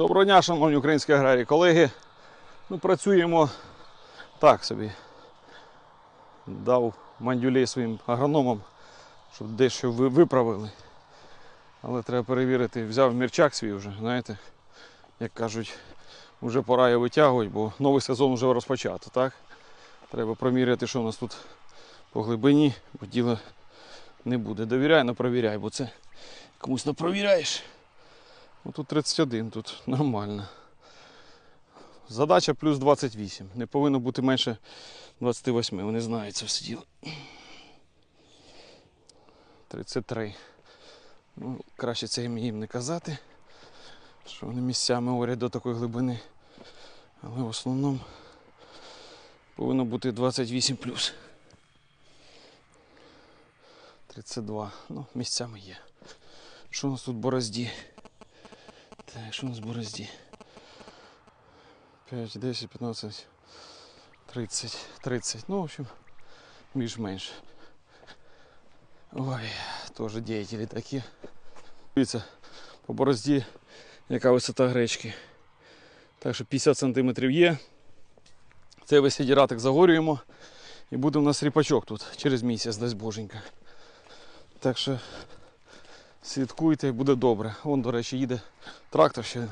Доброго дня, шановні українські аграрії, колеги. Ми працюємо так собі. Дав мандюлей своїм агрономам, щоб дещо виправили. Але треба перевірити. Взяв мірчак свій вже, знаєте, як кажуть, вже пора його витягувати, бо новий сезон вже розпочато, так? Треба проміряти, що у нас тут по глибині, бо діло не буде. Довіряй, но провіряй, бо це комусь не провіряєш. Ну, тут 31, тут нормально. Задача плюс 28. Не повинно бути менше 28. Вони знають це все діло. 33. Ну, краще це їм не казати, що вони місцями орять до такої глибини. Але в основному повинно бути 28 плюс. 32. Ну, місцями є. Що у нас тут борозді? Так, що у нас борозді? 5, 10, 15, 30, 30. Ну, в общем, більш-менш. Ой, теж діятелі такі. Дивіться, по борозді яка висота гречки. Так що 50 см є. Цей весь сідіратик загорюємо. І буде у нас ріпачок тут через місяць, дасть боженька. Так що слідкуйте буде добре. Вон, до речі, їде трактор ще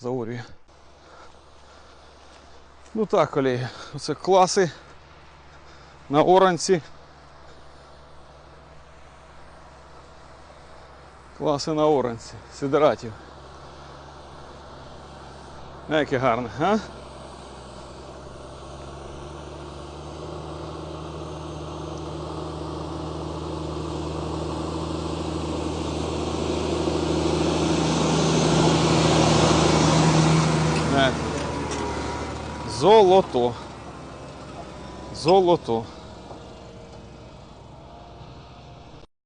загорює. Ну так, колеги, оце класи на оранці. Класи на оранці, сидератів. Яке гарне, а? Не. Золото. Золото.